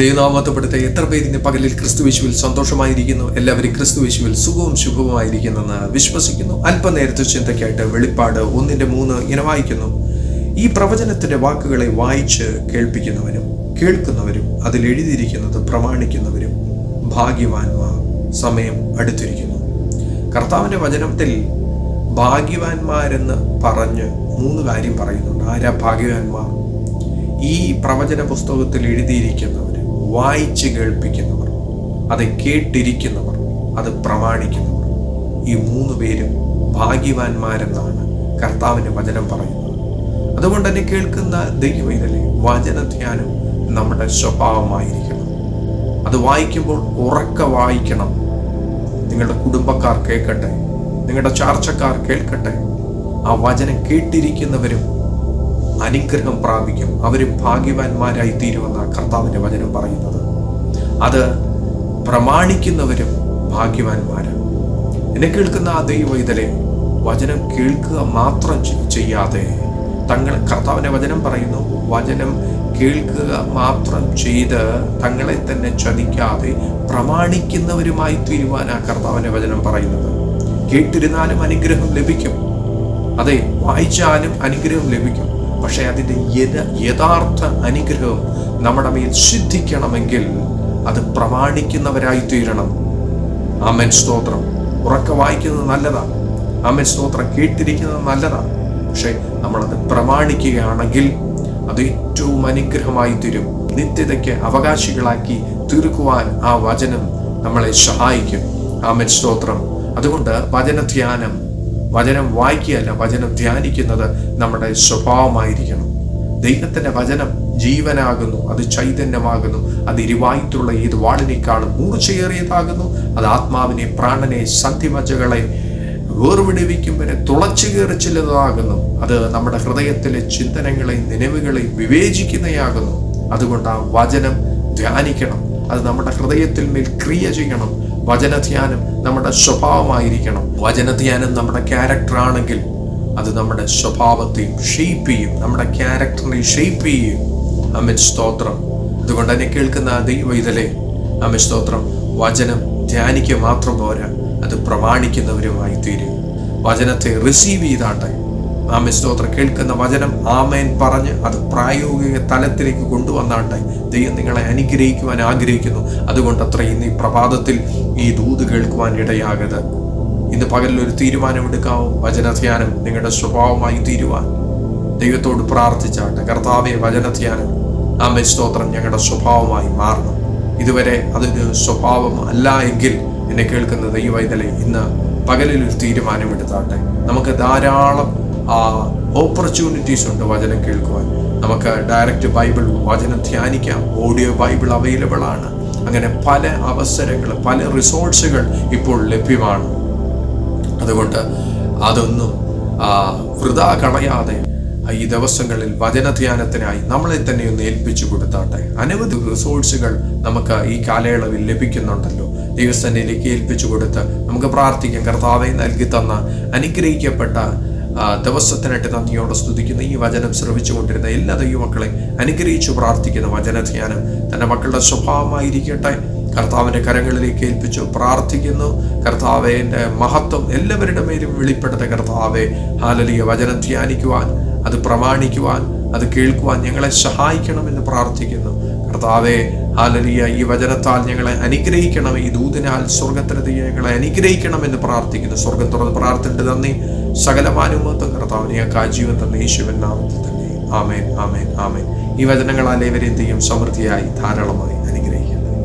ദൈവനാമത്തപ്പെടുത്ത എത്ര പേര് ഇന്ന് പകലിൽ ക്രിസ്തുവിശുവിൽ സന്തോഷമായിരിക്കുന്നു? എല്ലാവരും ക്രിസ്തുവിശുവിൽ സുഖവും ശുഭവുമായിരിക്കുന്നെന്ന് വിശ്വസിക്കുന്നു. അല്പനേരത്തെ ചിന്തയ്ക്കായിട്ട് വെളിപ്പാട് ഒന്നിന്റെ മൂന്ന് ഇങ്ങനെ വായിക്കുന്നു. ഈ പ്രവചനത്തിന്റെ വാക്കുകളെ വായിച്ച് കേൾപ്പിക്കുന്നവരും കേൾക്കുന്നവരും അതിൽ എഴുതിയിരിക്കുന്നത് പ്രമാണിക്കുന്നവരും ഭാഗ്യവാന്മാർ. സമയം അടുത്തിരിക്കുന്നു. കർത്താവിന്റെ വചനത്തിൽ ഭാഗ്യവാന്മാരെന്ന് പറഞ്ഞ് മൂന്ന് കാര്യം പറയുന്നുണ്ട്. ആരാ ഭാഗ്യവാന്മാർ? ഈ പ്രവചന പുസ്തകത്തിൽ എഴുതിയിരിക്കുന്നവർ വായിച്ച് കേൾപ്പിക്കുന്നവർ അത് കേട്ടിരിക്കുന്നവർ അത് പ്രമാണിക്കുന്നവർ. ഈ മൂന്ന് പേരും ഭാഗ്യവാന്മാരെന്നാണ് കർത്താവിന്റെ വചനം പറയുന്നത്. അതുകൊണ്ട് തന്നെ കേൾക്കുന്ന ദൈവയിലെ വചനധ്യാനം നമ്മുടെ സ്വഭാവമായിരിക്കണം. അത് വായിക്കുമ്പോൾ ഉറക്ക വായിക്കണം. നിങ്ങളുടെ കുടുംബക്കാർ കേൾക്കട്ടെ നിങ്ങളുടെ ചാർച്ചക്കാർ കേൾക്കട്ടെ. ആ വചനം കേട്ടിരിക്കുന്നവരും അനുഗ്രഹം പ്രാപിക്കും. അവർ ഭാഗ്യവാന്മാരായി തീരുമെന്ന കർത്താവിന്റെ വചനം പറയുന്നത്. അത് പ്രമാണിക്കുന്നവരും ഭാഗ്യവാന്മാരാണ്. എന്നെ കേൾക്കുന്ന ആ ദൈവ ഇതിലെ വചനം കേൾക്കുക മാത്രം ചെയ്യാതെ തങ്ങൾ കർത്താവിന്റെ വചനം പറയുന്നു വചനം കേൾക്കുക മാത്രം ചെയ്ത് തങ്ങളെ തന്നെ ചതിക്കാതെ പ്രമാണിക്കുന്നവരുമായി തീരുവാനാണ് കർത്താവിന്റെ വചനം പറയുന്നത്. കേട്ടിരുന്നാലും അനുഗ്രഹം ലഭിക്കും. അതെ വായിച്ചാലും അനുഗ്രഹം ലഭിക്കും. പക്ഷെ അതിന്റെ യഥ- യഥാർത്ഥ അനുഗ്രഹം നമ്മുടെ മേൽ സിദ്ധിക്കണമെങ്കിൽ അത് പ്രമാണിക്കുന്നവരായി തീരണം അമ്മൻ സ്തോത്രം. ഉറക്ക വായിക്കുന്നത് നല്ലതാണ് അമ്മൻ സ്തോത്രം. കേട്ടിരിക്കുന്നത് നല്ലതാണ് പക്ഷെ നമ്മളത് പ്രമാണിക്കുകയാണെങ്കിൽ അത് ഏറ്റവും അനുഗ്രഹമായി തീരും. നിത്യതയ്ക്ക് അവകാശികളാക്കി തീർക്കുവാൻ ആ വചനം നമ്മളെ സഹായിക്കും. ആമൻ. സ്തോത്രം. അതുകൊണ്ട് വചനധ്യാനം വചനം വായിക്കുകയല്ല വചനം ധ്യാനിക്കുന്നത് നമ്മുടെ സ്വഭാവമായിരിക്കണം. ദൈവത്തിന്റെ വചനം ജീവനാകുന്നു അത് ചൈതന്യമാകുന്നു അത് ഇരുവായിട്ടുള്ള ഏത് വാളിനേക്കാളും മൂർച്ചയേറിയതാകുന്നു അത് ആത്മാവിനെ പ്രാണനെ സന്ധിമജകളെ വേർവിടുവിക്കും വരെ തുളച്ചു കയറി ചെല്ലുന്നതാകുന്നു. അത് നമ്മുടെ ഹൃദയത്തിലെ ചിന്തനങ്ങളെയും നിലവുകളെയും വിവേചിക്കുന്നതാകുന്നു അതുകൊണ്ട് ആ വചനം ധ്യാനിക്കണം. അത് നമ്മുടെ ഹൃദയത്തിൽ മേൽ ക്രിയ ചെയ്യണം. വചനധ്യാനം നമ്മുടെ സ്വഭാവമായിരിക്കണം. വചനധ്യാനം നമ്മുടെ ക്യാരക്ടർ ആണെങ്കിൽ അത് നമ്മുടെ സ്വഭാവത്തെ ഷെയ്പ്പ് ചെയ്യും. നമ്മുടെ ക്യാരക്ടറിനെ ഷെയ്പ്പ് ചെയ്യും. അമിത് സ്തോത്രം. അതുകൊണ്ട് തന്നെ കേൾക്കുന്ന ദൈവയിതലെ അമിത് സ്തോത്രം. വചനം ധ്യാനിക്കുക മാത്രം പോരാ. അത് പ്രമാണിക്കുന്നവരുമായി തീരും വചനത്തെ റിസീവ് ചെയ്താട്ടെ ആമേ സ്തോത്രം. കേൾക്കുന്ന വചനം ആമേൻ പറഞ്ഞ് അത് പ്രായോഗിക തലത്തിലേക്ക് കൊണ്ടുവന്നാട്ടെ. ദൈവം നിങ്ങളെ അനുഗ്രഹിക്കുവാൻ ആഗ്രഹിക്കുന്നു. അതുകൊണ്ട് അത്ര ഇന്ന് ഈ പ്രഭാതത്തിൽ ഈ ദൂത് കേൾക്കുവാൻ ഇടയാകരുത്. ഇന്ന് പകലിൽ ഒരു തീരുമാനമെടുക്കാവോ. വചനധ്യാനം നിങ്ങളുടെ സ്വഭാവമായി തീരുവാൻ. ദൈവത്തോട് പ്രാർത്ഥിച്ചാട്ടെ. കർത്താവെ വചനധ്യാനം. ആമേ സ്തോത്രം. ഞങ്ങളുടെ സ്വഭാവമായി മാറണം. ഇതുവരെ അതൊരു സ്വഭാവം അല്ല എങ്കിൽ എന്നെ കേൾക്കുന്ന ദൈവ ഇന്ന് പകലിൽ ഒരു തീരുമാനമെടുത്താട്ടെ. നമുക്ക് ധാരാളം ആ ഓപ്പർച്യൂണിറ്റീസ് ഉണ്ട് വചനം കേൾക്കുവാൻ. നമുക്ക് ഡയറക്റ്റ് ബൈബിൾ വചനം ധ്യാനിക്കാം. ഓഡിയോ ബൈബിൾ അവൈലബിൾ ആണ്. അങ്ങനെ പല അവസരങ്ങൾ പല റിസോഴ്സുകൾ ഇപ്പോൾ ലഭ്യമാണ്. അതുകൊണ്ട് അതൊന്നും വൃതാ കളയാതെ ഈ ദിവസങ്ങളിൽ വചനധ്യാനത്തിനായി നമ്മളെ തന്നെ ഒന്ന് ഏൽപ്പിച്ചു കൊടുത്താട്ടെ. അനവധി റിസോഴ്സുകൾ നമുക്ക് ഈ കാലയളവിൽ ലഭിക്കുന്നുണ്ടല്ലോ. ദൈവസ്ഥനിലേക്ക് ഏൽപ്പിച്ചു കൊടുത്ത് നമുക്ക് പ്രാർത്ഥിക്കാം. കർത്താവെ നൽകി തന്ന അനുഗ്രഹിക്കപ്പെട്ട ദിവസത്തിനായിട്ട് നന്ദിയോടെ സ്തുതിക്കുന്ന. ഈ വചനം ശ്രമിച്ചുകൊണ്ടിരുന്ന എല്ലാ ദൈവമക്കളെ അനുഗ്രഹിച്ചു പ്രാർത്ഥിക്കുന്ന വചനധ്യാനം തന്റെ മക്കളുടെ സ്വഭാവമായിരിക്കട്ടെ. കർത്താവിന്റെ കരങ്ങളിലേക്ക് ഏൽപ്പിച്ചു പ്രാർത്ഥിക്കുന്നു. കർത്താവേന്റെ മഹത്വം എല്ലാവരുടെ മേലും വെളിപ്പെടുത്ത കർത്താവെ. ഹാലലിയ. വചനം ധ്യാനിക്കുവാൻ അത് പ്രമാണിക്കുവാൻ അത് കേൾക്കുവാൻ ഞങ്ങളെ സഹായിക്കണമെന്ന് പ്രാർത്ഥിക്കുന്നു. കർത്താവെ ഹാലലിയ. ഈ വചനത്താൽ ഞങ്ങളെ അനുഗ്രഹിക്കണം. ഈ ദൂതിനാൽ സ്വർഗത്തിന് ഞങ്ങളെ അനുഗ്രഹിക്കണമെന്ന് പ്രാർത്ഥിക്കുന്നു. സ്വർഗം തുറന്ന് പ്രാർത്ഥിച്ചിട്ട് നന്ദി. സകലമാനുമത്വം കർത്താവിനെ ആ ജീവൻ തന്നെ യേശുവൻ നാമത്തിൽ തന്നെ. ആമേൻ ആമേൻ ആമേൻ. ഈ വചനങ്ങളാൽ ഏവരെയും സമൃദ്ധിയായി ധാരാളമായി.